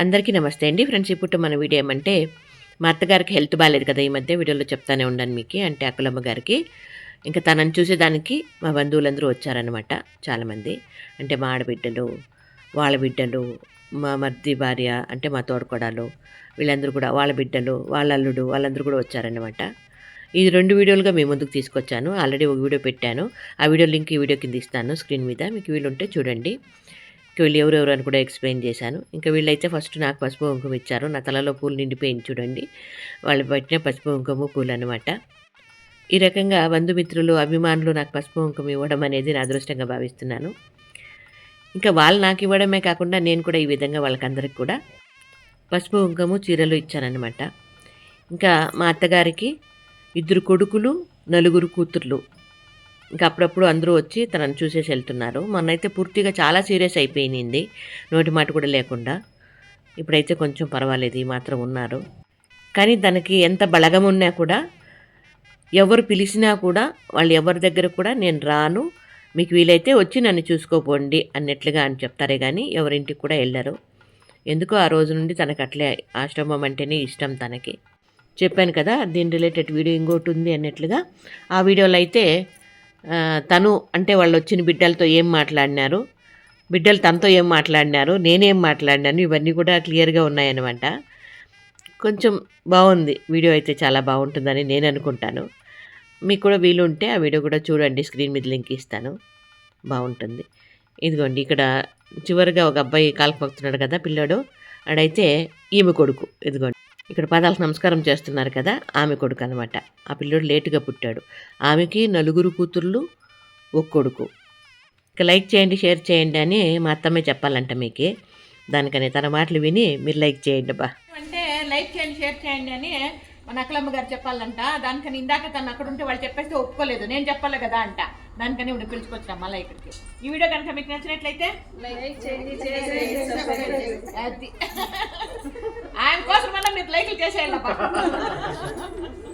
అందరికీ నమస్తే అండి. ఫ్రెండ్స్ ఇప్పుడు మన వీడియో ఏమంటే మా అత్తగారికి హెల్త్ బాగాలేదు కదా ఈ మధ్య వీడియోలో చెప్తానే ఉన్నాను మీకు అంటే అకులమ్మ గారికి. ఇంకా తనని చూసేదానికి మా బంధువులందరూ వచ్చారనమాట చాలామంది. అంటే మా ఆడబిడ్డలు వాళ్ళ బిడ్డలు మా మర్ది భార్య అంటే మా తోడుకోడాలు వీళ్ళందరూ కూడా వాళ్ళ బిడ్డలు వాళ్ళ అల్లుడు వాళ్ళందరూ కూడా వచ్చారనమాట ఇది రెండు వీడియోలుగా మీ ముందుకు తీసుకొచ్చాను. ఆల్రెడీ ఒక వీడియో పెట్టాను. ఆ వీడియో లింక్ ఈ వీడియో కింద ఇస్తాను స్క్రీన్ మీద. మీకు వీలుంటే చూడండి. వీళ్ళు ఎవరెవరు అని కూడా ఎక్స్ప్లెయిన్ చేశాను. ఇంకా వీళ్ళైతే ఫస్ట్ నాకు పసుపు కుంకుమ ఇచ్చారు. నా తలలో పూలు నిండిపోయింది చూడండి. వాళ్ళు పెట్టిన పసుపు కుంకుమ పూలు అనమాట ఈ రకంగా బంధుమిత్రులు అభిమానులు నాకు పసుపు కుంకుమ ఇవ్వడం అనేది నా అదృష్టంగా భావిస్తున్నాను. ఇంకా వాళ్ళు నాకు ఇవ్వడమే కాకుండా నేను కూడా ఈ విధంగా వాళ్ళకందరికి కూడా పసుపు కుంకుమ చీరలు ఇచ్చానన్నమాట. ఇంకా మా అత్తగారికి ఇద్దరు కొడుకులు నలుగురు కూతుర్లు. ఇంకా అప్పుడప్పుడు అందరూ వచ్చి తనను చూసేసి వెళ్తున్నారు. మొన్నైతే పూర్తిగా చాలా సీరియస్ అయిపోయింది నోటి మాట కూడా లేకుండా. ఇప్పుడైతే కొంచెం పర్వాలేదు ఈ మాత్రం ఉన్నారు. కానీ తనకి ఎంత బలగం ఉన్నా కూడా ఎవరు పిలిచినా కూడా వాళ్ళు ఎవరి దగ్గర కూడా నేను రాను మీకు వీలైతే వచ్చి నన్ను చూసుకోపోండి అన్నట్లుగా అని చెప్తారే కానీ ఎవరింటికి కూడా వెళ్ళరు. ఎందుకో ఆ రోజు నుండి తనకు అట్లే ఆశ్రమం అంటేనే ఇష్టం తనకి. చెప్పాను కదా దీని రిలేటెడ్ వీడియో ఇంకోటి ఉంది అన్నట్లుగా. ఆ వీడియోలో అయితే తను అంటే వాళ్ళు వచ్చిన బిడ్డలతో ఏం మాట్లాడినారు? బిడ్డలు తనతో ఏం మాట్లాడినారు? నేనేం మాట్లాడినాను? ఇవన్నీ కూడా క్లియర్గా ఉన్నాయన్నమాట. కొంచెం బాగుంది. వీడియో అయితే చాలా బాగుంటుందని నేను అనుకుంటాను. మీకు కూడా వీలు ఉంటే ఆ వీడియో కూడా చూడండి. స్క్రీన్ మీద లింక్ ఇస్తాను. బాగుంటుంది. ఇదిగోండి ఇక్కడ చివరిగా ఒక అబ్బాయి కాల్పడుతున్నాడు కదా పిల్లోడు. ఆడైతే ఈమె కొడుకు. ఇదిగోండి. ఇక్కడ పదాలకు నమస్కారం చేస్తున్నారు కదా ఆమె కొడుకు అనమాట ఆ పిల్లోడు లేటుగా పుట్టాడు. ఆమెకి నలుగురు కూతుర్లు ఒక కొడుకు. ఇక లైక్ చేయండి షేర్ చేయండి అని మా అత్తమ్మే చెప్పాలంట మీకు. దానికని తన మాటలు విని మీరు లైక్ చేయండి బా అంటే లైక్ చేయండి షేర్ చేయండి అని మన అక్కలమ్మ గారు చెప్పాలంట. దానికని ఇందాక తను అక్కడ ఉంటే వాళ్ళు చెప్పేస్తే ఒప్పుకోలేదు. నేను చెప్పాలి కదా అంట. దానికని ఇప్పుడు పిలుచుకొచ్చాం మళ్ళీ ఇక్కడికి. ఈ వీడియో కనుక మీకు నచ్చినట్లయితే అది. ఆయన 谢谢了 là.